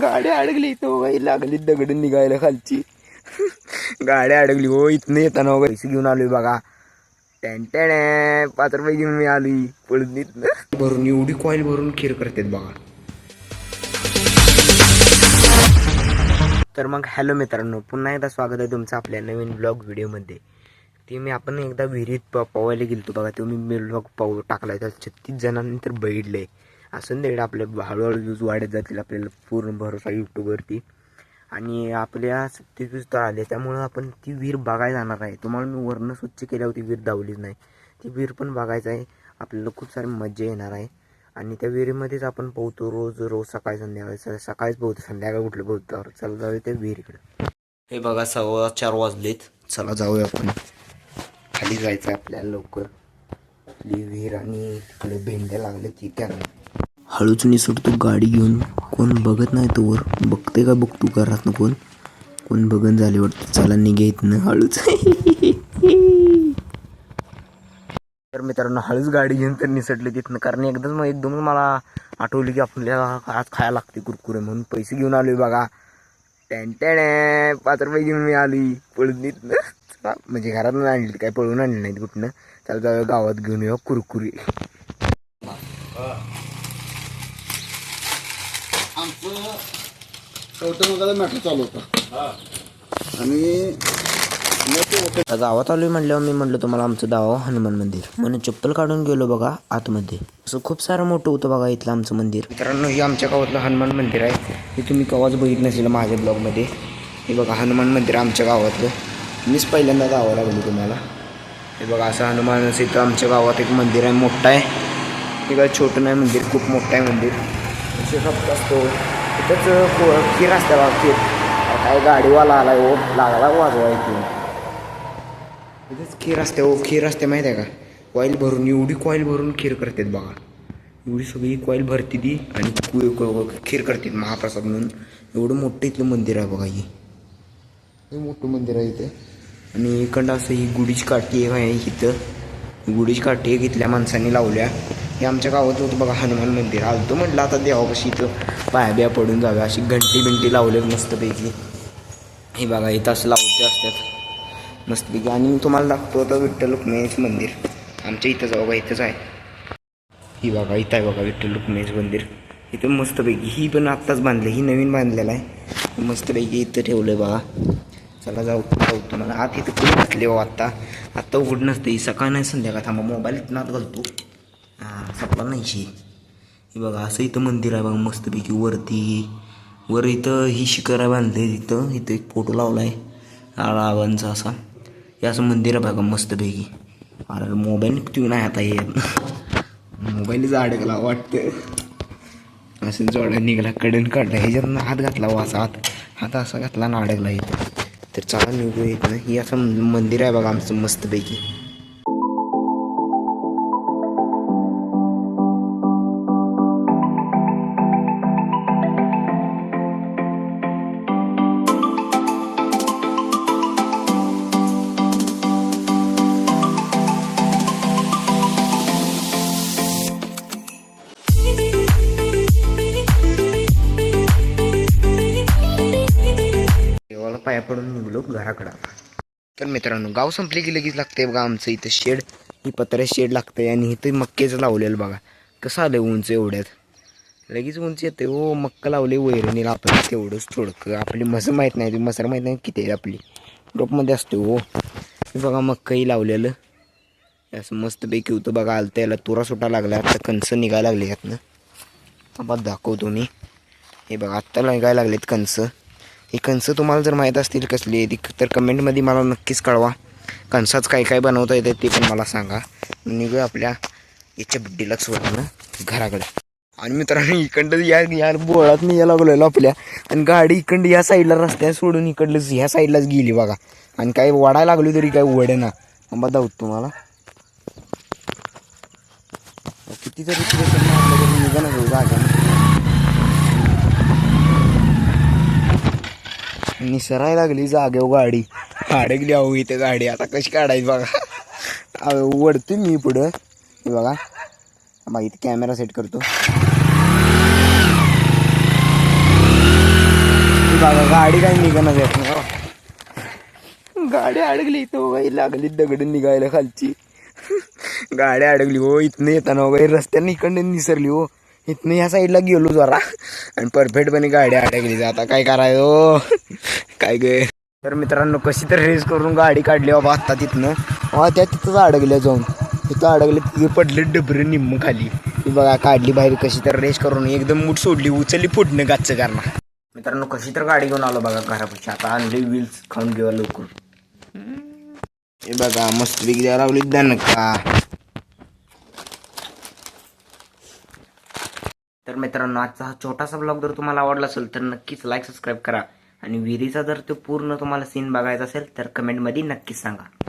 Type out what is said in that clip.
गाडी अडकली इथं बाई लागली दगड निघायला खालची. गाडी अडकली हो इथनं येताना पैसे घेऊन आलोय बघा. टेंटेण पाच रुपये घेऊन मी आलोय पळून इथनं भरून एवढी कॉईल भरून खीर करतात बघा. तर मग हॅलो मित्रांनो पुन्हा एकदा स्वागत आहे तुमचं आपल्या नवीन ब्लॉग व्हिडिओमध्ये ते मी आपण एकदा विहिरीत प गेलो गेलतो बघा तो मी ब्लॉग पाव टाकला तर छत्तीस जणांनी तर बैठले. असं तिकडे आपले हळूहळू व्ह्यूज वाढत जातील आपल्याला पूर्ण भरोसा यूट्यूबवरती आणि आपल्या सत्तीस व्ह्यूज तर आले त्यामुळं आपण ती विहीर बघायला जाणार आहे. तुम्हाला मी वर्ण स्वच्छ केल्यावर ती विहीर दावलीच नाही. ती विहीर पण बघायचं आहे. आपल्याला खूप सारी मजा येणार आहे. आणि त्या विहिरीमध्येच आपण पोहतो रोज रोज सकाळी संध्याकाळी. स- सकाळीच पोहतो संध्याकाळी कुठलं पोहतो चला जाऊया त्या विहिरीकडे. हे बघा सव्वा चार वाजलेत. चला जाऊया आपण. खाली जायचं आहे आपल्याला लवकर. आपली विहीर आणि तिकडे भेंड्या लागले ती त्यांना हळूच निसटतो गाडी घेऊन कोण बघत नाही तो वर. बघते का बघतो घरात कोण? कोण बघन झाले वाटतं. चला निघे इथनं हळूच. तर मित्रांनो हळूच गाडी घेऊन तर निसटले तिथनं. कारण एकदाच मग एकदम मला आठवली की आपल्याला आज खायला लागते कुरकुरे म्हणून. पैसे घेऊन आलोय बघा. टेंटेण पाच रुपये घेऊन मी आली. पळून म्हणजे घरातून आणली काय पळून आणली नाही कुठनं. चला जाऊया गावात घेऊन येऊ. कुरकुरे. आमचं कवटेमगाला मॅटर चालू होता. आणि मग ते होते आता गावात आलोय म्हणल्यावर मी म्हटलं तुम्हाला आमचं दावा हनुमान मंदिर. म्हणून चप्पल काढून गेलो बघा आतमध्ये. असं खूप सारं मोठं होतं बघा इथलं आमचं मंदिर. मित्रांनो हे आमच्या गावातलं हनुमान मंदिर आहे. हे तुम्ही कवाच बघितलं नसेल माझ्या ब्लॉगमध्ये हे बघा हनुमान मंदिर आमच्या गावातलं. मीच पहिल्यांदा गावाला लागलो तुम्हाला. हे बघा असं हनुमान इथं आमच्या गावात एक मंदिर आहे मोठं आहे. हे काय छोटं नाही मंदिर खूप मोठं आहे मंदिर. असे असतो. तिथंच को- खीर असते खीर काय गाडीवाला आला ओ हो, लागला हो वाजवा इथे तिथेच खीर असते ओ हो, खीर असते माहीत आहे का? कॉईल भरून एवढी कॉईल भरून खीर करतात बघा. एवढी सगळी कॉईल भरते ती आणि खीर करतात महाप्रसाद म्हणून. एवढं मोठं इथलं मंदिर आहे बघा हे. मोठं मंदिर आहे इथं. आणि इकडं असं ही गुढीची काठी एक आहे इथं. गुढीची काठी एक इथल्या माणसांनी लावल्या. हे आमच्या गावात होतं बघा हनुमान मंदिर. आलतो म्हटलं आता देवापाशी इथं पाया बिया पडून जाव्या अशी घंटी बिंटी लावले मस्तपैकी. हे बघा इथं असं लावते असतात. मस्तपैकी. आणि तुम्हाला दाखवतो आता विठ्ठल रुक्मिणीचं मंदिर. आमच्या इथंच आहे बघा इथंच आहे. ही बघा इथं आहे बघा विठ्ठल रुक्मिणीचं मंदिर. इथं मस्तपैकी. ही पण आत्ताच बांधलं ही नवीन बांधलेलं आहे. मस्तपैकी इथं ठेवलं आहे बघा. चला जाऊ जाऊ तुम्हाला. आत इथं कुठे घातले बाबा आत्ता आत्ता उघड नसते ही सकाळ नाही संध्याकाळ. थांबा मोबाईल इथं आत घालतो. हां सपला नाहीशी हे बघा असं इथं मंदिर आहे बघा मस्तपैकी वरती. वर इथं ही शिखर आहे बांधले तिथं. इथं एक फोटो लावला आहे रावांचा असा. हे असं मंदिर आहे बघा मस्तपैकी. अरे मोबाईल किती नाही आता येत मोबाईलच अडकला वाटतं. असं जोडा निघाला कडन काढला ह्याच्यातनं हात घातला वा असा हात. हात असा घातला ना अडकला इथं. तर चला निघू येत नाही ही असं मंदिर आहे बघा आमचं मस्तपैकी. पडून निघलो घराकडं. तर मित्रांनो गाव संपले की लगेच लागते बघा आमचं इथं शेड ही पत्र्या शेड लागतंय आणि इथं मक्केचं लावलेलं बघा. कसं आलं उंच एवढ्यात? लगेच उंच येते हो मक्का लावले वैरणीला आपण. तेवढंच थोडकं. आपली मसर माहीत नाही ती मसर माहीत नाही किती आहे आपली. रोपमध्ये असते हो. बघा मक्काही लावलेलं. असं मस्तपैकी होतं बघा आलं त्याला तुरा सुटा लागला आता कणस निघायला लागले यातनं आता दाखवतो मी. हे बघा आत्ता निघायला लागलेत कणसं. ही कणसं तुम्हाला जर माहीत असतील कसली आहे ती तर कमेंटमध्ये मला नक्कीच कळवा. कणसाच काय काय बनवता येतं ते पण मला सांगा. निघूया आपल्या याच्या डिलक्स सोडणं घराकडे. आणि मित्रांनो इकडं या या बोळात मी या लागलेलो आपल्या. आणि गाडी इकडं या साईडला रस्त्या सोडून इकडलंच ह्या साईडलाच गेली बघा. आणि काय वाढायला लागली तरी काय वडे ना. मग दाऊत तुम्हाला. कितीतरी निघा ना जागा. निसराय लागली जागेव हो गाडी. अडकली अहो इथे गाडी. आता कशी काढायची बघा. अहो, मी पुढं. बघा. मग इथे कॅमेरा सेट करतो. बघा गाडी काही निघणार येत नाही हो. गाडी अडकली इथं बाई. लागली दगड निघायला खालची. गाडी अडकली. हो इथनं येताना वगैरे रस्त्याने इकडनं निसरली हो. इथनं ह्या साईडला गेलो जरा. आणि परफेक्टपणे गाडी अडकली. आता काय करायचं हो? काय गे? तर मित्रांनो कशी तर रेस करून गाडी काढली बाबा आत्ता तिथनं. हा त्या तिथंच अडकल्या जाऊन. तिथं अडकले तिथे पडले डबरी निम्म खाली. ती बघा काढली बाहेर कशी तर रेस करून. एकदम मूठ सोडली उचलली फुटणं गाच करणार मित्रांनो कशी तर गाडी घेऊन आलो बघा घरापाशी. आता आणले व्हील्स खाऊन घेऊ लवकर. हे बघा मस्त वेगळी द्यायला लावली दणका तर मित्रांनो आजचा हा छोटासा ब्लॉग जर तुम्हाला आवडला असेल तर नक्कीच लाईक सबस्क्राईब करा. आणि विहिरीचा जर तो पूर्ण तुम्हाला सीन बघायचा असेल तर कमेंटमध्ये नक्कीच सांगा.